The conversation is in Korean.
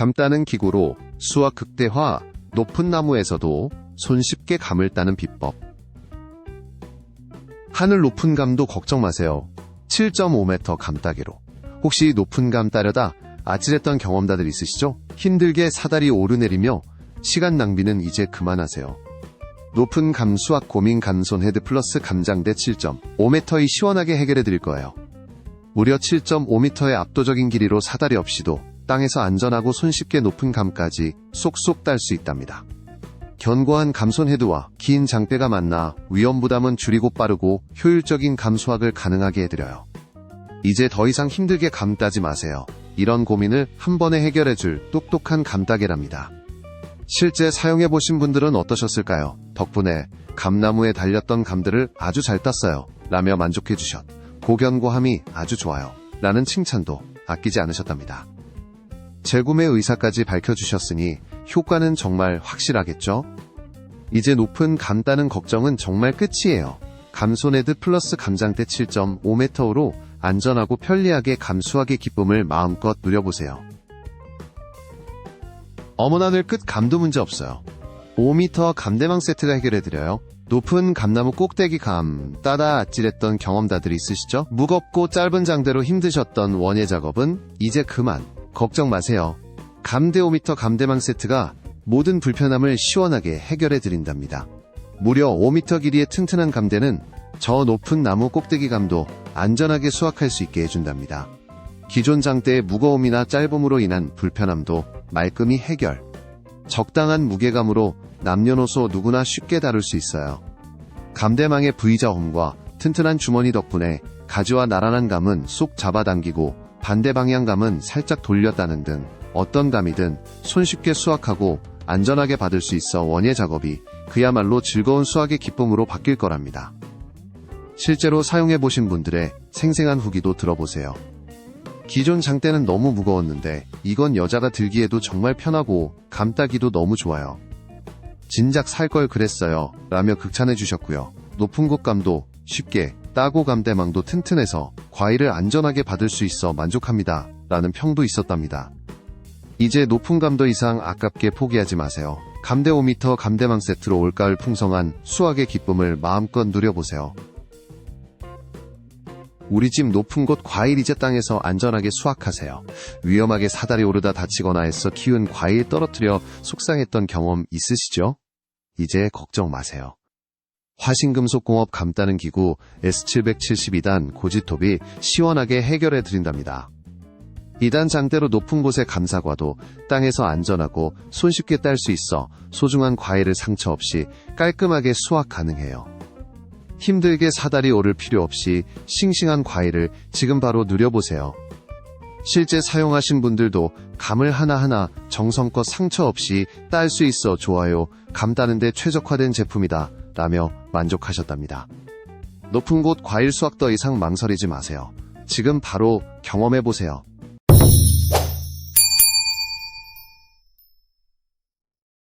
감 따는 기구로 수확 극대화, 높은 나무에서도 손쉽게 감을 따는 비법. 하늘 높은 감도 걱정 마세요. 7.5m 감따기로. 혹시 높은 감 따려다 아찔했던 경험다들 있으시죠? 힘들게 사다리 오르내리며 시간 낭비는 이제 그만하세요. 높은 감 수확 고민 감손 헤드 플러스 감장대 7.5m의 시원하게 해결해 드릴 거예요. 무려 7.5m의 압도적인 길이로 사다리 없이도 땅에서 안전하고 손쉽게 높은 감까지 쏙쏙 딸 수 있답니다. 견고한 감손 헤드와 긴 장대가 만나 위험 부담은 줄이고 빠르고 효율적인 감 수확을 가능하게 해드려요. 이제 더 이상 힘들게 감 따지 마세요. 이런 고민을 한 번에 해결해줄 똑똑한 감따개랍니다. 실제 사용해보신 분들은 어떠셨을까요? 덕분에 감나무에 달렸던 감들을 아주 잘 땄어요. 라며 만족해주셨. 고견고함이 아주 좋아요. 라는 칭찬도 아끼지 않으셨답니다. 재구매 의사까지 밝혀주셨으니 효과는 정말 확실하겠죠? 이제 높은 감 따는 걱정은 정말 끝이에요. 감손헤드 플러스 감장대 7.5m로 안전하고 편리하게 감수하게 기쁨을 마음껏 누려보세요. 어머나늘 끝 감도 문제 없어요. 5m 감대망 세트가 해결해드려요. 높은 감나무 꼭대기 감, 따다 아찔했던 경험다들 있으시죠? 무겁고 짧은 장대로 힘드셨던 원예 작업은 이제 그만. 걱정 마세요. 감대 5m 감대망 세트가 모든 불편함을 시원하게 해결해 드린답니다. 무려 5m 길이의 튼튼한 감대는 저 높은 나무 꼭대기 감도 안전하게 수확할 수 있게 해준답니다. 기존 장대의 무거움이나 짧음으로 인한 불편함도 말끔히 해결. 적당한 무게감으로 남녀노소 누구나 쉽게 다룰 수 있어요. 감대망의 V자 홈과 튼튼한 주머니 덕분에 가지와 나란한 감은 쏙 잡아당기고 반대 방향 감은 살짝 돌렸다는 등 어떤 감이든 손쉽게 수확하고 안전하게 받을 수 있어 원예 작업이 그야말로 즐거운 수확의 기쁨으로 바뀔 거랍니다. 실제로 사용해 보신 분들의 생생한 후기도 들어보세요. 기존 장대는 너무 무거웠는데 이건 여자가 들기에도 정말 편하고 감따기도 너무 좋아요. 진작 살 걸 그랬어요. 라며 극찬해 주셨고요. 높은 곳감도 쉽게 따고 감대망도 튼튼해서 과일을 안전하게 받을 수 있어 만족합니다. 라는 평도 있었답니다. 이제 높은 감도 이상 아깝게 포기하지 마세요. 감대 5m 감대망 세트로 올가을 풍성한 수확의 기쁨을 마음껏 누려보세요. 우리 집 높은 곳 과일 이제 땅에서 안전하게 수확하세요. 위험하게 사다리 오르다 다치거나 해서 키운 과일 떨어뜨려 속상했던 경험 있으시죠? 이제 걱정 마세요. 화신금속공업 감따는 기구 S772단 고지톱이 시원하게 해결해 드린답니다. 2단 장대로 높은 곳의 감사과도 땅에서 안전하고 손쉽게 딸 수 있어 소중한 과일을 상처 없이 깔끔하게 수확 가능해요. 힘들게 사다리 오를 필요 없이 싱싱한 과일을 지금 바로 누려보세요. 실제 사용하신 분들도 감을 하나하나 정성껏 상처 없이 딸 수 있어 좋아요. 감 따는데 최적화된 제품이다. 라며 만족하셨답니다. 높은 곳 과일 수확 더 이상 망설이지 마세요. 지금 바로 경험해보세요.